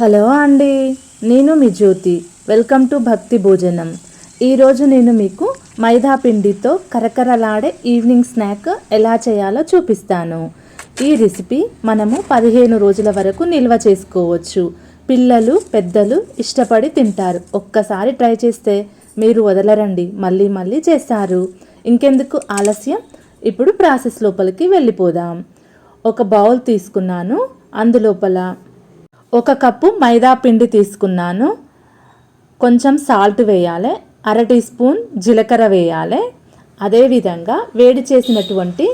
Hello అండి నేను మీ జ్యోతి. Welcome to భక్తి భోజనం. ఈరోజు నేను మీకు మైదా పిండితో కరకరలాడే ఈవినింగ్ స్నాక్ ఎలా చేయాలో చూపిస్తాను. ఈ రెసిపీ మనము పదిహేను రోజుల వరకు నిల్వ చేసుకోవచ్చు. పిల్లలు పెద్దలు ఇష్టపడి తింటారు. ఒక్కసారి ట్రై చేస్తే మీరు వదలరండి మళ్ళీ మళ్ళీ చేస్తారు. ఇంకెందుకు ఆలస్యం? ఇప్పుడు ప్రాసెస్ లోపలికి వెళ్ళిపోదాం. ఒక బౌల్ తీసుకున్నాను. అందులోపల ఒక కప్పు మైదా పిండి తీసుకున్నాను. కొంచెం సాల్ట్ వేయాలి. అర టీ స్పూన్ జీలకర్ర వేయాలి. అదేవిధంగా వేడి చేసినటువంటి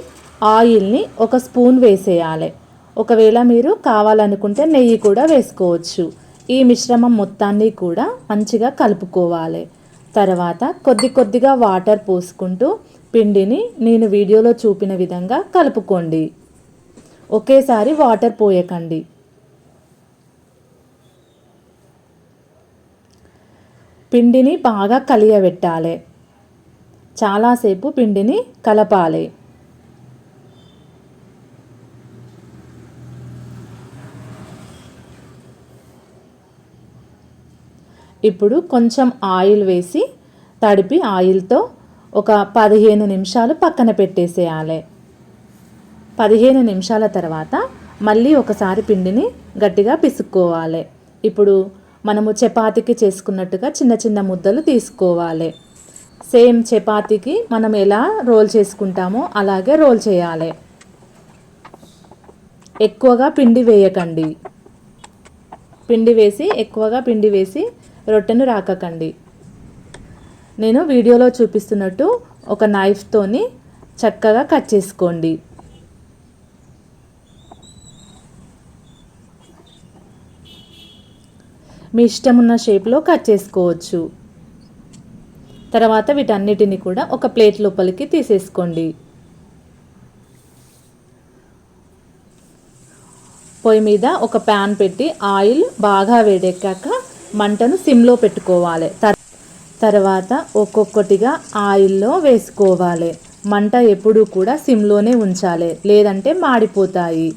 ఆయిల్ని ఒక స్పూన్ వేసేయాలి. ఒకవేళ మీరు కావాలనుకుంటే నెయ్యి కూడా వేసుకోవచ్చు. ఈ మిశ్రమం మొత్తాన్ని కూడా మంచిగా కలుపుకోవాలి. తర్వాత కొద్ది కొద్దిగా వాటర్ పోసుకుంటూ పిండిని నేను వీడియోలో చూపిన విధంగా కలుపుకోండి. ఒకేసారి వాటర్ పోయకండి. పిండిని బాగా కలియబెట్టాలి. చాలాసేపు పిండిని కలపాలి. ఇప్పుడు కొంచెం ఆయిల్ వేసి తడిపి ఆయిల్తో ఒక పదిహేను నిమిషాలు పక్కన పెట్టేసేయాలి. పదిహేను నిమిషాల తర్వాత మళ్ళీ ఒకసారి పిండిని గట్టిగా పిసుక్కోవాలి. ఇప్పుడు మనము చపాతీకి చేసుకున్నట్టుగా చిన్న చిన్న ముద్దలు తీసుకోవాలి. సేమ్ చపాతీకి మనం ఎలా రోల్ చేసుకుంటామో అలాగే రోల్ చేయాలి. ఎక్కువగా పిండి వేయకండి. పిండి వేసి ఎక్కువగా పిండి వేసి రొట్టెను రాకకండి. నేను వీడియోలో చూపిస్తున్నట్టు ఒక నైఫ్తోని చక్కగా కట్ చేసుకోండి. మీ ఇష్టం ఉన్న షేప్లో కట్ చేసుకోవచ్చు. తర్వాత వీటన్నిటిని కూడా ఒక ప్లేట్ లోపలికి తీసేసుకోండి. పొయ్యి మీద ఒక ప్యాన్ పెట్టి ఆయిల్ బాగా వేడెక్కాక మంటను సిమ్లో పెట్టుకోవాలి. తర్వాత ఒక్కొక్కటిగా ఆయిల్లో వేసుకోవాలి. మంట ఎప్పుడూ కూడా సిమ్లోనే ఉంచాలి. లేదంటే మాడిపోతాయి.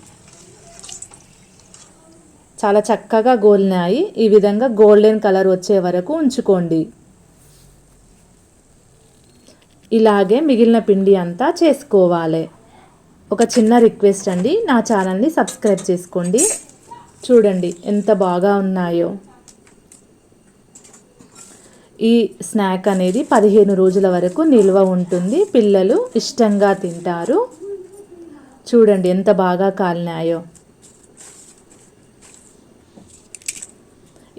చాలా చక్కగా గోలినాయి. ఈ విధంగా గోల్డెన్ కలర్ వచ్చే వరకు ఉంచుకోండి. ఇలాగే మిగిలిన పిండి అంతా చేసుకోవాలి. ఒక చిన్న రిక్వెస్ట్ అండి. నా ఛానల్ని సబ్స్క్రైబ్ చేసుకోండి. చూడండి ఎంత బాగా ఉన్నాయో. ఈ స్నాక్ అనేది పదిహేను రోజుల వరకు నిల్వ ఉంటుంది. పిల్లలు ఇష్టంగా తింటారు. చూడండి ఎంత బాగా కాలినాయో.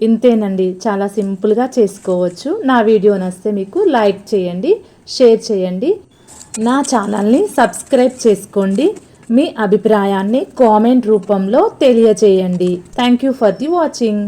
ఇంతేనండి. చాలా సింపుల్గా చేసుకోవచ్చు. నా వీడియో నస్తే మీకు లైక్ చేయండి షేర్ చేయండి. నా ఛానల్ని సబ్స్క్రైబ్ చేసుకోండి. మీ అభిప్రాయాన్ని కామెంట్ రూపంలో తెలియచేయండి thank you for the watching.